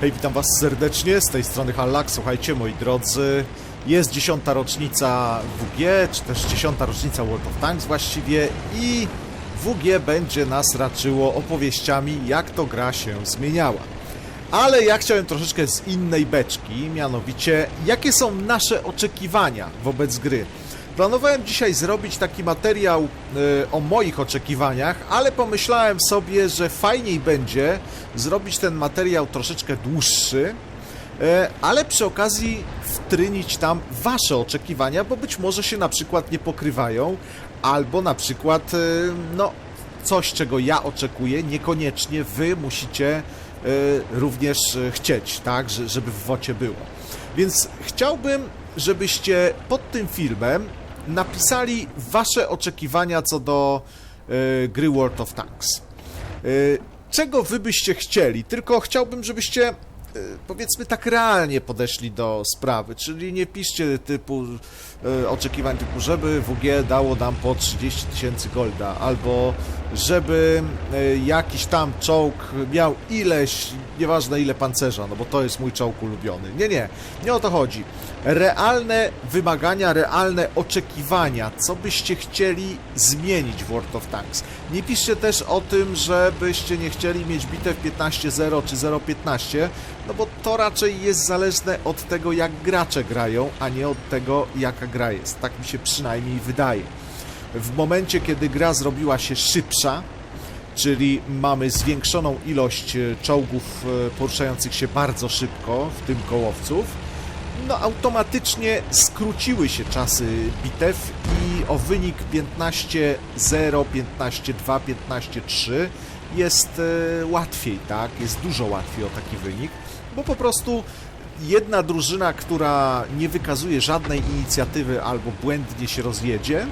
Hej, witam was serdecznie, z tej strony Hallak. Słuchajcie, moi drodzy, jest dziesiąta rocznica WG, czy też dziesiąta rocznica World of Tanks właściwie i WG będzie nas raczyło opowieściami, jak to gra się zmieniała. Ale ja chciałem troszeczkę z innej beczki, mianowicie, jakie są nasze oczekiwania wobec gry. Planowałem dzisiaj zrobić taki materiał y, o moich oczekiwaniach, ale pomyślałem sobie, że fajniej będzie zrobić ten materiał troszeczkę dłuższy, y, ale przy okazji wtrynić tam wasze oczekiwania, bo być może się na przykład nie pokrywają, albo na przykład, y, no, coś czego ja oczekuję, niekoniecznie wy musicie również chcieć, tak, że- żeby w wocie było. Więc chciałbym, żebyście pod tym filmem napisali wasze oczekiwania co do y, gry World of Tanks. Y, czego wy byście chcieli? Tylko chciałbym, żebyście y, powiedzmy tak realnie podeszli do sprawy, czyli nie piszcie typu y, oczekiwań typu, żeby WG dało nam po 30 tysięcy golda, albo żeby y, jakiś tam czołg miał ileś, nieważne ile pancerza, no bo to jest mój czołg ulubiony. Nie, nie, nie o to chodzi. Realne wymagania, realne oczekiwania, co byście chcieli zmienić w World of Tanks. Nie piszcie też o tym, żebyście nie chcieli mieć bitew 15-0 czy 0-15, no bo to raczej jest zależne od tego, jak gracze grają, a nie od tego, jaka gra jest. Tak mi się przynajmniej wydaje. W momencie, kiedy gra zrobiła się szybsza, czyli mamy zwiększoną ilość e, czołgów e, poruszających się bardzo szybko, w tym kołowców, no automatycznie skróciły się czasy bitew i o wynik 15-0, 15-2, 15-3 jest e, łatwiej, tak? Jest dużo łatwiej o taki wynik, bo po prostu jedna drużyna, która nie wykazuje żadnej inicjatywy albo błędnie się rozjedzie,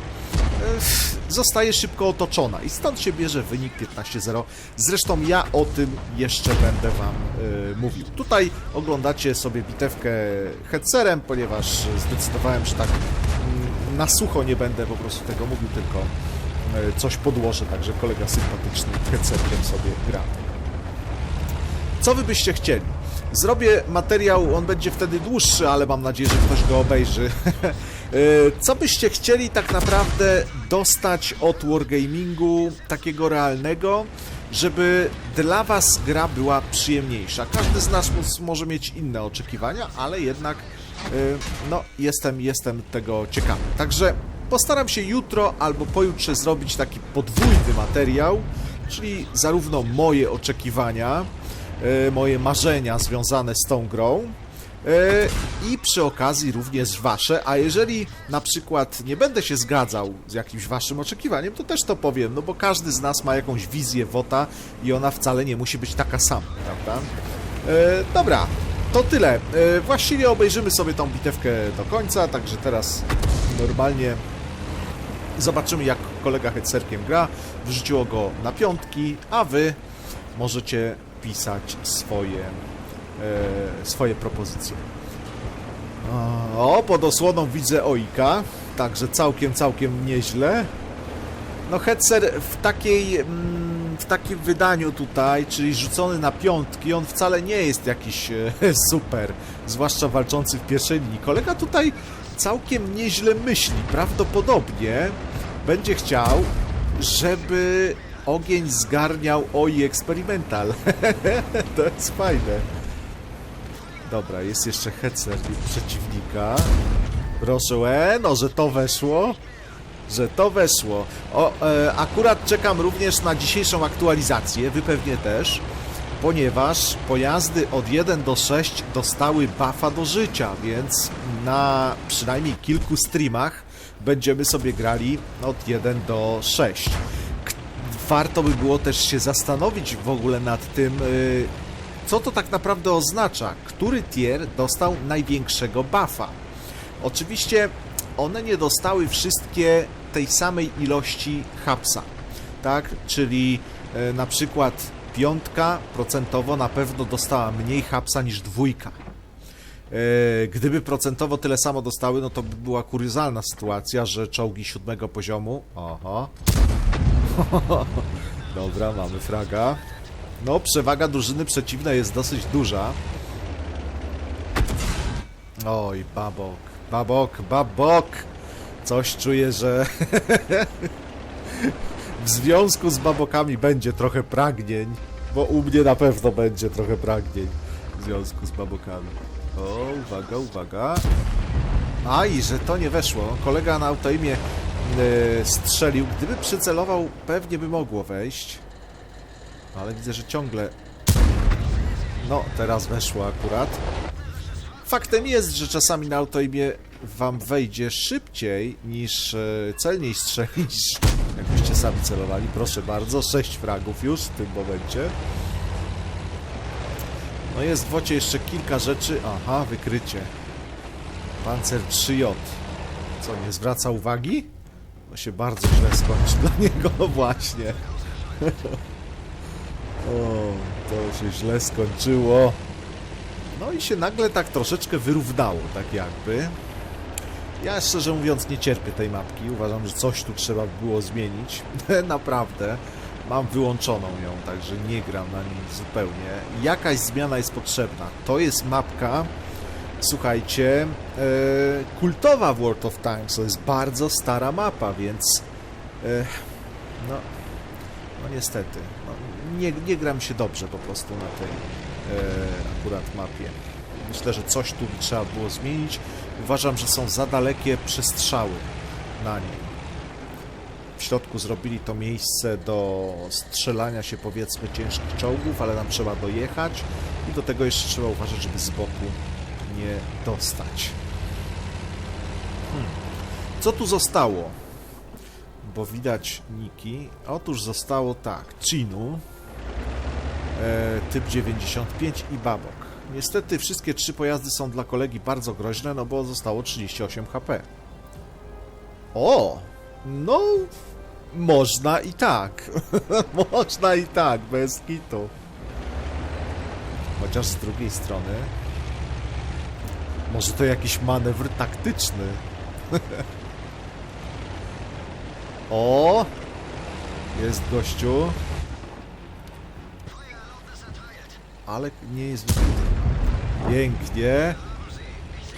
zostaje szybko otoczona i stąd się bierze wynik 15-0. Zresztą ja o tym jeszcze będę Wam e, mówił. Tutaj oglądacie sobie bitewkę headserem, ponieważ zdecydowałem, że tak mm, na sucho nie będę po prostu tego mówił, tylko e, coś podłożę, także kolega sympatyczny headserkiem sobie gra. Co wy byście chcieli? Zrobię materiał, on będzie wtedy dłuższy, ale mam nadzieję, że ktoś go obejrzy. E, Co byście chcieli tak naprawdę dostać od Wargamingu takiego realnego, żeby dla was gra była przyjemniejsza? Każdy z nas może mieć inne oczekiwania, ale jednak e, no, jestem, jestem tego ciekawy. Także postaram się jutro albo pojutrze zrobić taki podwójny materiał, czyli zarówno moje oczekiwania, e, moje marzenia związane z tą grą i przy okazji również wasze, a jeżeli na przykład nie będę się zgadzał z jakimś waszym oczekiwaniem, to też to powiem, no bo każdy z nas ma jakąś wizję WOTA i ona wcale nie musi być taka sama, prawda? E, dobra, to tyle. E, właściwie obejrzymy sobie tą bitewkę do końca, także teraz normalnie Zobaczymy, jak kolega headserkiem gra. Wrzuciło go na piątki, a wy możecie pisać swoje, e, swoje propozycje. O, pod osłoną widzę Oika, także całkiem, całkiem nieźle. No headser w takiej, mm, w takim wydaniu tutaj, czyli rzucony na piątki, on wcale nie jest jakiś e, super, zwłaszcza walczący w pierwszej linii. Kolega tutaj całkiem nieźle myśli, prawdopodobnie będzie chciał, żeby ogień zgarniał OI Experimental. to jest fajne. Dobra, jest jeszcze headset przeciwnika. Proszę, e, no, że to weszło. Że to weszło. O, e, akurat czekam również na dzisiejszą aktualizację, wy pewnie też, ponieważ pojazdy od 1 do 6 dostały buffa do życia, więc na przynajmniej kilku streamach będziemy sobie grali od 1 do 6. K- Warto by było też się zastanowić w ogóle nad tym, y, co to tak naprawdę oznacza, który tier dostał największego buffa. Oczywiście one nie dostały wszystkie tej samej ilości hapsa, tak? Czyli e, na przykład piątka procentowo na pewno dostała mniej hapsa niż dwójka. E, Gdyby procentowo tyle samo dostały, no to by była kuriozalna sytuacja, że czołgi siódmego poziomu. Oho. Dobra, mamy fraga. No, przewaga drużyny przeciwnej jest dosyć duża. Oj, babok, babok, babok. Coś czuję, że w związku z babokami będzie trochę pragnień, bo u mnie na pewno będzie trochę pragnień w związku z babokami. O, uwaga, uwaga. A i że to nie weszło. Kolega na autoimie e, strzelił. Gdyby przycelował, pewnie by mogło wejść. Ale widzę, że ciągle. No, teraz weszło akurat. Faktem jest, że czasami na autoimie wam wejdzie szybciej niż e, celniej strzelić, jakbyście sami celowali. Proszę bardzo, 6 fragów już w tym momencie. No jest w wocie jeszcze kilka rzeczy. Aha, wykrycie. Pancer 3J. Co, nie zwraca uwagi? To się bardzo źle skończy dla niego, no właśnie. o, to się źle skończyło. No i się nagle tak troszeczkę wyrównało, tak jakby. Ja szczerze mówiąc nie cierpię tej mapki. Uważam, że coś tu trzeba było zmienić. Naprawdę. Mam wyłączoną ją, także nie gram na niej zupełnie. Jakaś zmiana jest potrzebna. To jest mapka, słuchajcie, e, kultowa w World of Tanks. To jest bardzo stara mapa, więc e, no, no niestety, no, nie, nie gram się dobrze po prostu na tej e, akurat mapie. Myślę, że coś tu trzeba było zmienić. Uważam, że są za dalekie przestrzały na niej. W środku zrobili to miejsce do strzelania się powiedzmy ciężkich czołgów, ale nam trzeba dojechać i do tego jeszcze trzeba uważać, żeby z boku nie dostać. Hmm. Co tu zostało? Bo widać niki. Otóż zostało tak. Chinu, e, typ 95 i Babok. Niestety wszystkie trzy pojazdy są dla kolegi bardzo groźne, no bo zostało 38 HP. O! No, można i tak. można i tak, bez kitu. Chociaż z drugiej strony... Może to jakiś manewr taktyczny. o! Jest gościu. Ale nie jest. Pięknie.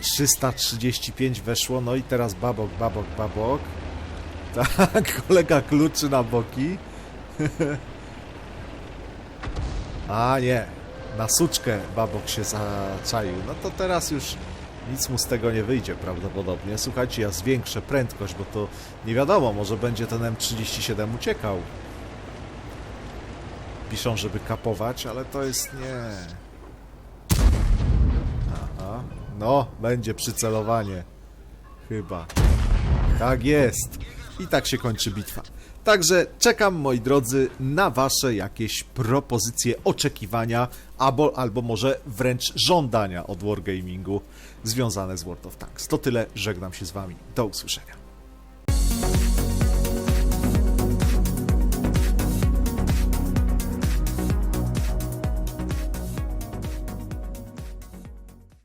335 weszło, no i teraz babok, babok, babok. Tak, kolega kluczy na boki. A nie, na suczkę babok się zaczaił. No to teraz już nic mu z tego nie wyjdzie prawdopodobnie. Słuchajcie, ja zwiększę prędkość, bo to nie wiadomo, może będzie ten M37 uciekał. Piszą, żeby kapować, ale to jest nie. Aha. No, będzie przycelowanie. Chyba. Tak jest. I tak się kończy bitwa. Także czekam, moi drodzy, na Wasze jakieś propozycje, oczekiwania, albo, albo może wręcz żądania od Wargamingu związane z World of Tanks. To tyle, żegnam się z Wami. Do usłyszenia.